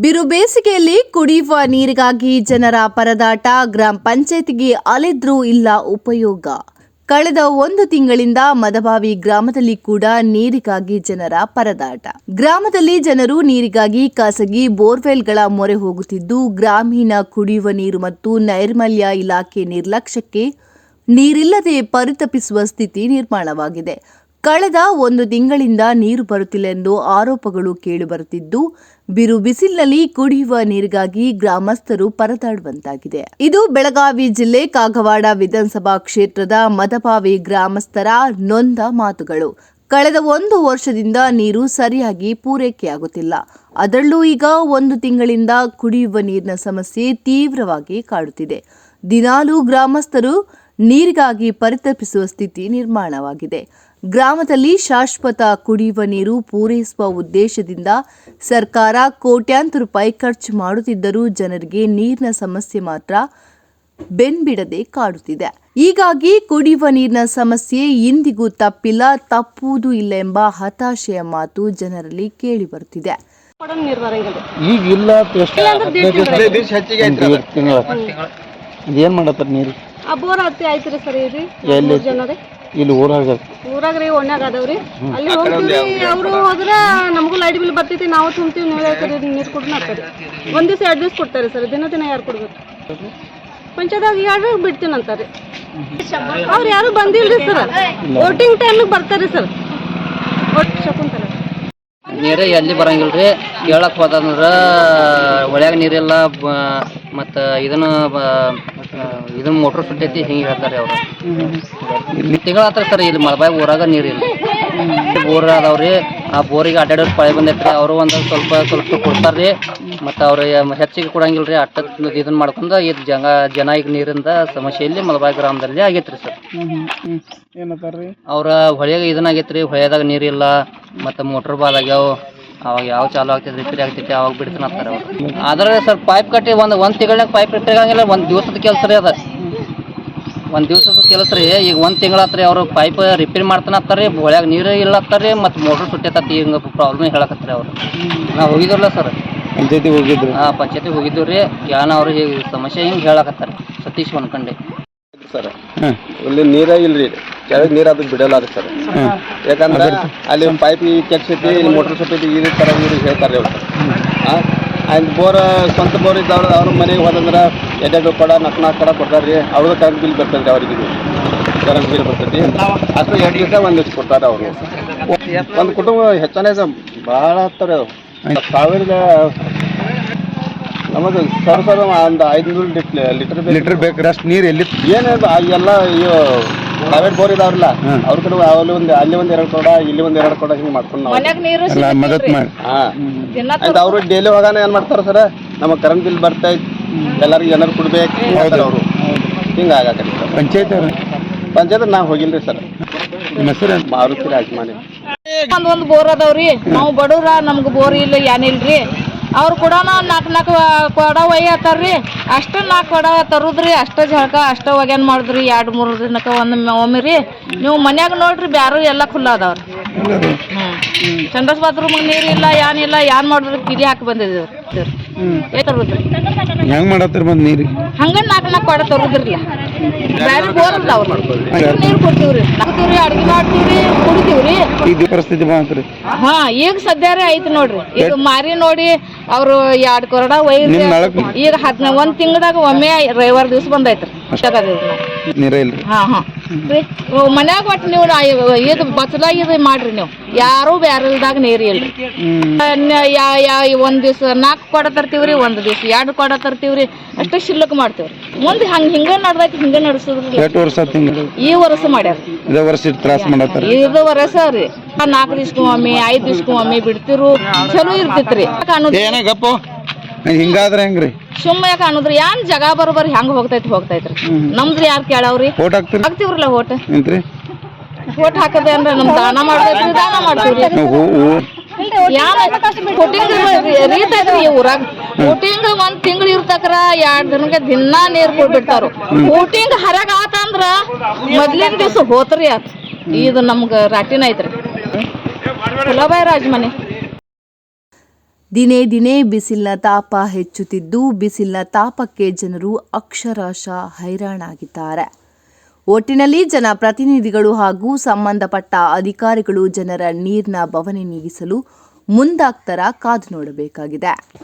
ಬಿರು ಬೇಸಿಗೆಯಲ್ಲಿ ಕುಡಿಯುವ ನೀರಿಗಾಗಿ ಜನರ ಪರದಾಟ, ಗ್ರಾಮ ಪಂಚಾಯತಿಗೆ ಅಲೆದ್ರೂ ಇಲ್ಲ ಉಪಯೋಗ. ಕಳೆದ ಒಂದು ತಿಂಗಳಿಂದ ಮದಬಾವಿ ಗ್ರಾಮದಲ್ಲಿ ಕೂಡ ನೀರಿಗಾಗಿ ಜನರ ಪರದಾಟ. ಗ್ರಾಮದಲ್ಲಿ ಜನರು ನೀರಿಗಾಗಿ ಖಾಸಗಿ ಬೋರ್ವೆಲ್ಗಳ ಮೊರೆ ಹೋಗುತ್ತಿದ್ದು, ಗ್ರಾಮೀಣ ಕುಡಿಯುವ ನೀರು ಮತ್ತು ನೈರ್ಮಲ್ಯ ಇಲಾಖೆ ನಿರ್ಲಕ್ಷ್ಯಕ್ಕೆ ನೀರಿಲ್ಲದೆ ಪರಿತಪಿಸುವ ಸ್ಥಿತಿ ನಿರ್ಮಾಣವಾಗಿದೆ. ಕಳೆದ ಒಂದು ತಿಂಗಳಿಂದ ನೀರು ಬರುತ್ತಿಲ್ಲ ಎಂದು ಆರೋಪಗಳು ಕೇಳಿಬರುತ್ತಿದ್ದು ಬಿರು ಬಿಸಿಲಿನಲ್ಲಿ ಕುಡಿಯುವ ನೀರಿಗಾಗಿ ಗ್ರಾಮಸ್ಥರು ಪರದಾಡುವಂತಾಗಿದೆ. ಇದು ಬೆಳಗಾವಿ ಜಿಲ್ಲೆ ಕಾಗವಾಡ ವಿಧಾನಸಭಾ ಕ್ಷೇತ್ರದ ಮದಪಾವಿ ಗ್ರಾಮಸ್ಥರ ನೊಂದ ಮಾತುಗಳು. ಕಳೆದ ಒಂದು ವರ್ಷದಿಂದ ನೀರು ಸರಿಯಾಗಿ ಪೂರೈಕೆಯಾಗುತ್ತಿಲ್ಲ ಅದರಲ್ಲೂ ಈಗ ಒಂದು ತಿಂಗಳಿಂದ ಕುಡಿಯುವ ನೀರಿನ ಸಮಸ್ಯೆ ತೀವ್ರವಾಗಿ ಕಾಡುತ್ತಿದೆ. ದಿನಾಲೂ ಗ್ರಾಮಸ್ಥರು ನೀರಿಗಾಗಿ ಪರಿತಪಿಸುವ ಸ್ಥಿತಿ ನಿರ್ಮಾಣವಾಗಿದೆ. ಗ್ರಾಮದಲ್ಲಿ ಶಾಶ್ವತ ಕುಡಿಯುವ ನೀರು ಪೂರೈಸುವ ಉದ್ದೇಶದಿಂದ ಸರ್ಕಾರ ಕೋಟ್ಯಾಂತರ ರೂಪಾಯಿ ಖರ್ಚು ಮಾಡುತ್ತಿದ್ದರೂ ಜನರಿಗೆ ನೀರಿನ ಸಮಸ್ಯೆ ಮಾತ್ರ ಬೆನ್ಬಿಡದೆ ಕಾಡುತ್ತಿದೆ. ಹೀಗಾಗಿ ಕುಡಿಯುವ ನೀರಿನ ಸಮಸ್ಯೆ ಇಂದಿಗೂ ತಪ್ಪಿಲ್ಲ ತಪ್ಪುವುದೂ ಇಲ್ಲ ಎಂಬ ಹತಾಶೆಯ ಮಾತು ಜನರಲ್ಲಿ ಕೇಳಿ ಬರುತ್ತಿದೆ. ಏನ್ ಈಗ ಇಲ್ಲ ಮಾಡತ್ತಾರ ನೀರು? ಆ ಬೋರ್ ಹತ್ತಿ ಆಯ್ತ್ರಿ ಸರ್ ಇದು. ಎಲ್ಲಿ? ಇಲ್ಲಿ ಊರಾಗ? ಊರಾಗ ರೀ ಒಣ್ಯಾಗ ಅದಾವ್ರಿ ಅಲ್ಲಿ ಹೋಗ್ತೀವಿ ಅವರು ಹೋದ್ರೆ ನಮಗೂ ಲೈಟ್ ಬಿಲ್ ಬರ್ತೈತಿ ನಾವು ತುಂಬ್ತೀವಿ ನೀವು ನೀರು ಕೊಡ್ನ ಹಾಕ್ತಾರೆ ಒಂದ್ ದಿವಸ ಎರಡು ದಿವಸ ಕೊಡ್ತಾರೆ ಸರ್ ದಿನ ದಿನ ಯಾರು ಕೊಡ್ಬೇಕು? ಪಂಚಾಯದಾಗ ಎರಡು ಬಿಡ್ತೀನಿ ಅಂತಾರೆ. ಅವ್ರು ಯಾರು ಬಂದಿಲ್ರಿ ಸರ್? ವೋಟಿಂಗ್ ಟೈಮಿಗೆ ಬರ್ತಾರೆ ಸರ್. ನೀರೇ ಎಲ್ಲಿ ಬರಂಗಿಲ್ರಿ? ಕೇಳಕ್ ಒಳಗೆ ಒಳ್ಯಾಗ ನೀರಿಲ್ಲ ಮತ್ತು ಇದನ್ನ ಇದನ್ನ ಮೋಟ್ರ್ ಸುಟ್ಟೈತಿ ಹಿಂಗೆ ಹೇಳ್ತಾರೆ ಅವರು. ತಿಂಗಳ ಆತ್ರ ಸರ್ ಇಲ್ಲಿ ಮಳಬಾಯಿ ಊರಾಗ ನೀರಿಲ್ಲ ಬೋರ್ ಅದಾವ್ರಿ ಆ ಬೋರಿಗೆ ಅಡ್ಡಾಡೋರು ಪಳೆ ಬಂದೈತ್ರಿ ಅವರು ಒಂದು ಸ್ವಲ್ಪ ಸ್ವಲ್ಪ ಕೊಡ್ತಾರ್ರಿ ಮತ್ತು ಅವ್ರು ಹೆಚ್ಚಿಗೆ ಕೊಡಂಗಿಲ್ರಿ ಅಟ್ಟ ಇದನ್ನ ಮಾಡ್ಕೊಂಡು ಇದು ಜನ ಜನ ಈಗ ನೀರಿಂದ ಸಮಸ್ಯೆಯಲ್ಲಿ ಮಲಬಾಯಿ ಗ್ರಾಮದಲ್ಲಿ ಆಗೈತ್ರಿ ಸರ್. ಏನತ್ತಾರ ಅವ್ರ ಹೊಳೆಯಾಗ ಇದನ್ನ ಆಗೈತ್ರಿ ಹೊಳೆದಾಗ ನೀರಿಲ್ಲ ಮತ್ತು ಮೋಟ್ರ್ ಬಾಲ್ ಆಗ್ಯಾವ. ಅವಾಗ ಯಾವ ಚಾಲು ಆಗ್ತೈತೆ ರಿಪೇರಿ ಆಗ್ತೈತಿ ಅವಾಗ ಬಿಡ್ತಾನೆ ಅಂತಾರೆ ಅವ್ರು. ಆದ್ರೆ ಸರ್ ಪೈಪ್ ಕಟ್ಟಿ ಒಂದು ಒಂದು ತಿಂಗಳಾಗ ಪೈಪ್ ರಿಪೇರಿ ಆಗಂಗಿಲ್ಲ ಒಂದು ದಿವಸದ ಕೆಲಸ ರೀ ಅದು. ಒಂದು ದಿವಸದ ಕೆಲಸ ರೀ ಈಗ ಒಂದು ತಿಂಗಳಾತ್ರಿ ಅವರು ಪೈಪ್ ರಿಪೇರಿ ಮಾಡ್ತಾನ ಅಂತಾರೆ ಹೊಳ್ಯಾಗ ನೀರು ಇಲ್ಲ ಅಂತಾರೆ ಮತ್ತು ಮೋಟ್ರ್ ಸುಟ್ಟೈತಿ ಹಿಂಗೆ ಪ್ರಾಬ್ಲಮ್ ಹೇಳಕತ್ತಾರೆ ಅವರು. ನಾವು ಹೋಗಿದ್ರಲ್ಲ ಸರ್. ಪಂಚಾಯತಿ ಹೋಗಿದ್ರು? ಹಾಂ ಪಂಚಾಯತಿ ಹೋಗಿದ್ದೀವಿ ರೀ ಯಾನ ಅವ್ರು ಹೀಗೆ ಸಮಸ್ಯೆ ಹಿಂಗೆ ಹೇಳಕತ್ತಾರೆ ಸತೀಶ್ ಅನ್ಕಂಡೆ ಸರ್. ಇಲ್ಲಿ ನೀರೇ ಇಲ್ರಿ. ಕೆಳಗೆ ನೀರು ಅದು ಬಿಡಲ್ಲ ಅದಕ್ಕೆ ಸರ್. ಯಾಕಂದ್ರೆ ಅಲ್ಲಿ ಪೈಪ್ ಇಲ್ಲಿ ಮೋಟ್ರ್ ಈ ಈ ಥರ ಇವ್ರಿಗೆ ಹೇಳ್ತಾರೆ ಅವ್ರು. ಆ ಆಯ್ತು ಬೋರ್ ಸ್ವಂತ ಬೋರ್ ಇದ್ದವ್ರು ಅವ್ರ ಮನೆಗೆ ಹೋದಂದ್ರೆ ಎರಡೆರಡು ಕೊಡ ನಾಲ್ಕು ನಾಲ್ಕು ಕೊಡ ಕೊಡ್ತಾರೆ ರೀ. ಅವ್ರದ್ದು ಕರೆಂಟ್ ಬಿಲ್ ಬರ್ತದೆ ಅವ್ರಿಗೆ ಕರೆಂಟ್ ಬಿಲ್ ಬರ್ತೈತಿ ಅಷ್ಟು ಎರಡು ದಿವಸ ಒಂದು ದಿವಸ ಕೊಡ್ತಾರೆ ಅವರು. ಒಂದು ಕುಟುಂಬ ಹೆಚ್ಚಾನೇ ಭಾಳ ಹತ್ತಾರೆ ಅವು ಸಾವಿರದ ನಮಗೆ ಸರ್ ಸರ್ ಒಂದು ಐದುನೂರು ಲೀಟರ್ ಲೀಟರ್ ಬೇಕು. ಅಷ್ಟು ನೀರು ಎಲ್ಲಿ ಏನು ಎಲ್ಲ ಇವು ಪ್ರೈವೇಟ್ ಬೋರ್ ಇದಾವ್ರಲ್ಲ ಅವ್ರ ಕಡೆ ಅಲ್ಲಿ ಒಂದು ಅಲ್ಲಿ ಒಂದು ಎರಡು ಕೊಡ ಇಲ್ಲಿ ಒಂದು ಎರಡು ಕೊಡ ಹಿಂಗೆ ಮಾಡ್ಕೊಂಡು ನಾವು. ಮದತ್ ಮಾಡಿ. ಹಾ. ಅವರು ಡೈಲಿ ಹೋಗಾನ ಏನು ಮಾಡ್ತಾರೆ ಸರ್? ನಮಗೆ ಕರೆಂಟ್ ಬಿಲ್ ಬರ್ತೈತಿ ಎಲ್ಲರಿಗೂ ಏನಾರು ಕೊಡ್ಬೇಕು ಅವರು. ಹಿಂಗೆ ಆಗಾಕತ್ತಿ ಸರ್. ಪಂಚಾಯತ್ ಅವ್ರು? ಪಂಚಾಯತ್ ನಾವು ಹೋಗಿಲ್ರಿ ಸರ್. ನಿಮ್ಮ ಹೆಸರು? ಮಾರುತಿ ರಾಜಮಾನಿ. ಒಂದ್ ಒಂದ್ ಬೋರ್ ಅದಾವ್ರಿ. ನಾವು ಬಡವ್ರ ನಮ್ಗೆ ಬೋರ್ ಇಲ್ಲ ಏನಿಲ್ರಿ ಅವ್ರು ಕೂಡ ನಾಲ್ಕು ನಾಲ್ಕು ಕೊಡ ಒಯ್ಯತ್ತಾರ್ರಿ ಅಷ್ಟು ನಾಲ್ಕು ಕೊಡ ತರುದ್ರಿ ಅಷ್ಟು ಜಳಕ ಅಷ್ಟು ಒಗ್ಯಾನ್ ಮಾಡಿದ್ರಿ ಎರಡು ಮೂರು ದಿನಕ್ಕ ಒಂದು ಒಮ್ಮೆ ರೀ ನೀವು ಮನ್ಯಾಗ ನೋಡ್ರಿ ಬ್ಯಾರು ಎಲ್ಲ ಖುಲ್ಲ ಅದಾವ್ರಿ. ಹ್ಞೂ ಚಂಡಸ್ ಬಾತ್ರೂಮ್ ನೀರಿಲ್ಲ ಇಲ್ಲ ಏನಿಲ್ಲ ಏನು ಮಾಡಿದ್ರು ಕಿಡಿ ಹಾಕಿ ಬಂದಿದ್ದೀವಿ ಹೆಂಗ್ ಮಾಡತ್ತಿರ ಬಂದ್ ನೀರು? ಹಂಗ ನಾಲ್ಕು ನಾಲ್ಕು ಕೊಡ ತರುದ್ರಿಲ್ಲ ಬೋರ್ ನೀರ್ ಕೊಡ್ತೀವ್ರಿ. ಹಾಕ್ತೀವ್ರಿ ಅಡ್ಗೆ ಮಾಡ್ತೀವ್ರಿ ಕುಡಿತೀವ್ರಿ. ಈಗ ಪರಿಸ್ಥಿತಿ ಬಂತ್ರಿ. ಹಾ ಈಗ ಸದ್ಯ ಐತಿ ನೋಡ್ರಿ. ಈಗ ಮಾರಿ ನೋಡಿ ಅವ್ರು ಎರಡ್ ಕೊರಡ ಈಗ ಹದಿನ ಒಂದ್ ತಿಂಗಳದಾಗ ಒಮ್ಮೆ ರವಿವಾರ ದಿವಸ ಬಂದೈತ್ರಿ. ನೀರೇ ಇಲ್ರಿ ಹಾ. ಹಾ ಮನ್ಯಾಗ ಒಟ್ಟು ನೀವು ನಾ- ಇದು ಬಚ್ಚಲಾಗ ಇದು ಮಾಡ್ರಿ ನೀವು. ಯಾರು ಬ್ಯಾರಲ್ದಾಗ ನೀರು ಇಲ್ರಿ ನ- ಯಾ ಯಾ ಒಂದ್ ದಿವ್ಸ ನಾಲ್ಕು ಕೊಡ ತರ್ತೀವ್ರಿ ಒಂದ್ ದಿವ್ಸ ಎರಡು ಕೊಡ ತರ್ತೀವ್ರಿ ಅಷ್ಟು ಶಿಲ್ಲಕ್ ಮಾಡ್ತೀವ್ರಿ. ಮುಂದೆ ಹಂಗ ಹಿಂಗ ನಡ್ದೈತಿ ಹಿಂಗ ನಡ್ಸುದ್ರಿ ಎಷ್ಟು ವರ್ಷ ತಿಂಗಳು ಈ ವರ್ಷ ಮಾಡ್ಯಾರ ಇದೇ ವರ್ಷ ಇಟ್ಟು ತ್ರಾಸ ಮಾಡತ್ತಾರ ಇದು ವರ್ಷ ರೀ. ನಾಲ್ಕು ದಿವ್ಸಕ್ಕೂ ಒಮ್ಮೆ ಐದು ದಿವ್ಸಕ್ಕೂ ಒಮ್ಮೆ ಬಿಡ್ತಿರು. ಚಲೋ ಇರ್ತಿತ್ರಿ. ಏನೇ ಗಪ್ಪು. ಹಿಂಗಾದ್ರೆ ಹೆಂಗ್ರಿ? ಸುಮ್ಮ ಯಾಕೆ ಅನ್ನೋದ್ರಿ? ಏನ್ ಜಗ ಬರೋಬರ್ ಹೆಂಗ್ ಹೋಗ್ತೈತಿ ಹೋಗ್ತೈತ್ರಿ. ನಮ್ದ್ರಿ ಯಾರು ಕೇಳವ್ರಿ? ಓಟ್ ಹಾಕ್ತೀರಿ? ಹಾಕ್ತಿವ್ರಲ್ಲ ಓಟ್ ನಿಂತ್ರಿ. ಓಟ್ ಹಾಕದೆ ಅಂದ್ರೆ ನಮ್ ದಾನ ಮಾಡ್ತೈತ್ರಿ ದಾನ ಮಾಡ್ತೀವ್ರಿ ರೀತ್ ಐತ್ರಿ ಈ ಊರಾಗ? ಊಟಿಂಗ್ ಒಂದ್ ತಿಂಗಳು ಇರ್ತಕ್ರ ಎರಡ್ ದಿನಕ್ಕೆ ದಿನಾ ನೀರ್ ಕೊಡ್ಬಿಡ್ತಾರ ಊಟಿಂಗ್ ಹರಗ ಆತಂದ್ರ ಮೊದ್ಲಿನ ದಿವ್ಸ ಹೋತ್ರಿ ಆತ. ಇದು ನಮ್ಗ ರಾಟಿನ ಐತ್ರಿ. ಕುಲಬಾಯಿ ರಾಜಮನೆ ದಿನೇ ದಿನೇ ಬಿಸಿಲಿನ ತಾಪ ಹೆಚ್ಚುತ್ತಿದ್ದು ಬಿಸಿಲಿನ ತಾಪಕ್ಕೆ ಜನರು ಅಕ್ಷರಶಃ ಹೈರಾಣಾಗಿದ್ದಾರೆ. ಒಟ್ಟಿನಲ್ಲಿ ಜನಪ್ರತಿನಿಧಿಗಳು ಹಾಗೂ ಸಂಬಂಧಪಟ್ಟ ಅಧಿಕಾರಿಗಳು ಜನರ ನೀರಿನ ಬವಣೆ ನೀಗಿಸಲು ಮುಂದಾಗ್ತರ ಕಾದು ನೋಡಬೇಕಾಗಿದೆ.